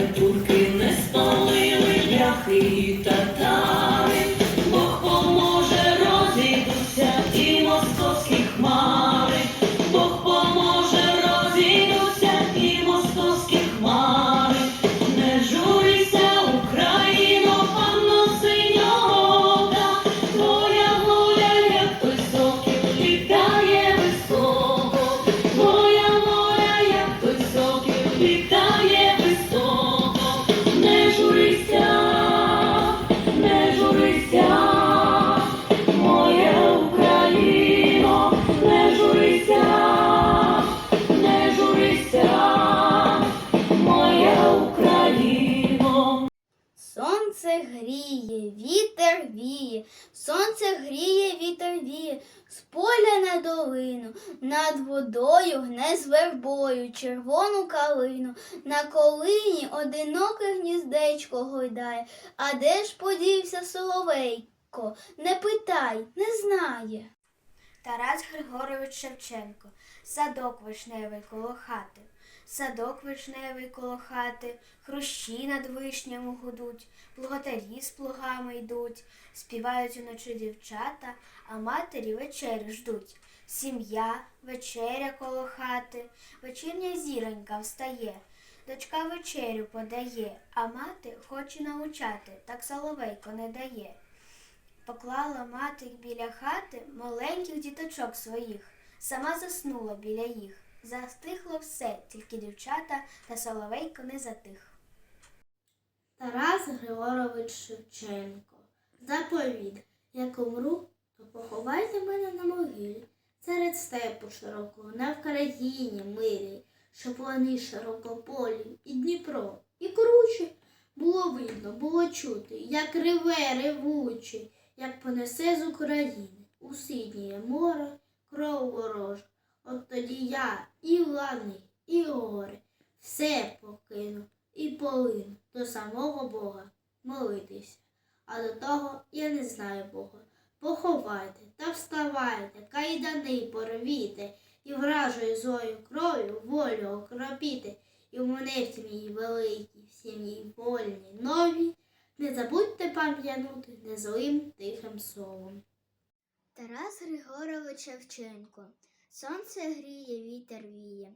але турки не спалили ляхи татари. Гріє, вітер віє, сонце гріє, вітер віє, з поля на долину, над водою гне з вербою червону калину, на колині одиноке гніздечко гойдає, а де ж подівся соловейко? Не питай, не знає. Тарас Григорович Шевченко, садок вишневий коло хати, садок вишневий коло хати, хрущі над вишнями гудуть, плуготарі з плугами йдуть, співають уночі дівчата, а матері вечері ждуть. Сім'я, вечеря коло хати, вечірня зіронька встає, дочка вечерю подає, а мати хоче научати, так соловейко не дає. Поклала мати біля хати маленьких діточок своїх, сама заснула біля їх. Застихло все, тільки дівчата та соловейко не затих. Тарас Григорович Шевченко. Заповіт. Як умру, то поховайте мене на могилі. Серед степу широкого, на Вкраїні милій, щоб вони широкополі, і Дніпро, і круче. Було видно, було чути, як реве ревуче, як понесе з України у синє море кров ворожа. От тоді я і лани, і гори, все покину і полину до самого Бога молитися. А до того я не знаю Бога. Поховайте та вставайте, кайдани порвіте, і вражою злою кров'ю волю окропіте, і в мене в тім'ї великій, в сім'ї вольній нові, не забудьте пам'янути незлим тихим словом. Тарас Григорович Шевченко. Сонце гріє, вітер віє.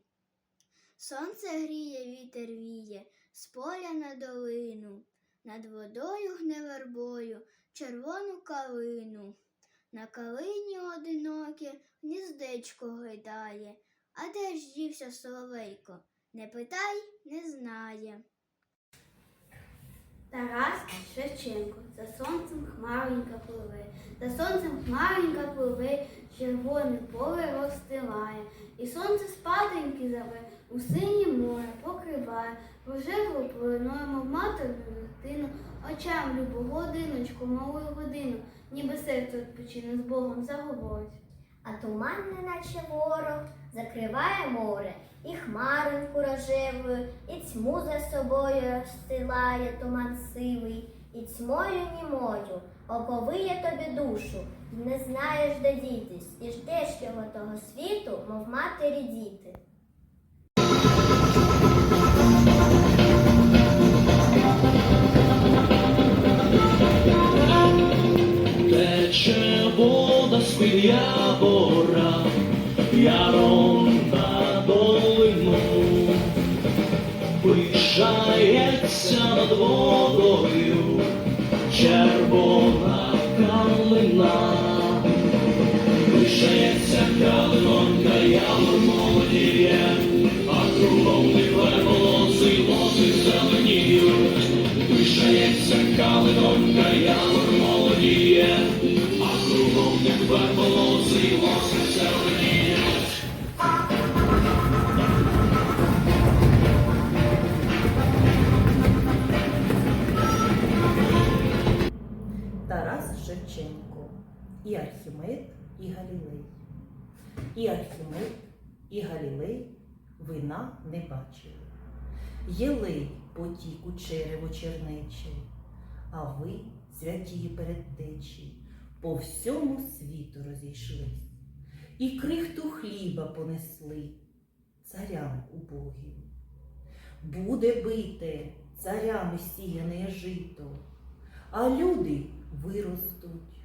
Сонце гріє, вітер віє, з поля на долину, над водою гне вербою червону калину. На калині одиноке гніздечко гойдає, а де ж дівся соловейко? Не питай, не знає. Тарас Шевченко, за сонцем хмаренька пливе, за сонцем хмаренька пливе, червоне поле розстилає, і сонце спатеньки заве, у синє море покриває, рожеву полиною, мов матерну дитину, очам любу годиночку, малую годину, ніби серце відпочине з Богом заговорить. А туман, неначе ворог, закриває море, і хмаринку рожевою, і тьму за собою розстилає туман сивий, і тьмою німою оповиє тобі душу, і не знаєш, де дітись, і ждеш його того світу, мов матері діти. Тече вода бора, я на долину, пишається над водою червона Тарас Шевченко, і Архімед, і Галілей. І Архімед, і Галілей вина не бачили. Єлей потік у черево чернече, а ви, святі передтечі, по всьому світу розійшлись, і крихту хліба понесли царям убогим. Буде бите царями сіяне жито, а люди виростуть,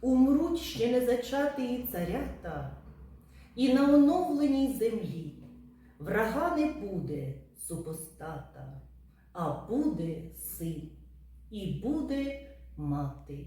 умруть ще не зачатії царята, і на оновленій землі врага не буде супостата, а буде син, і буде мати,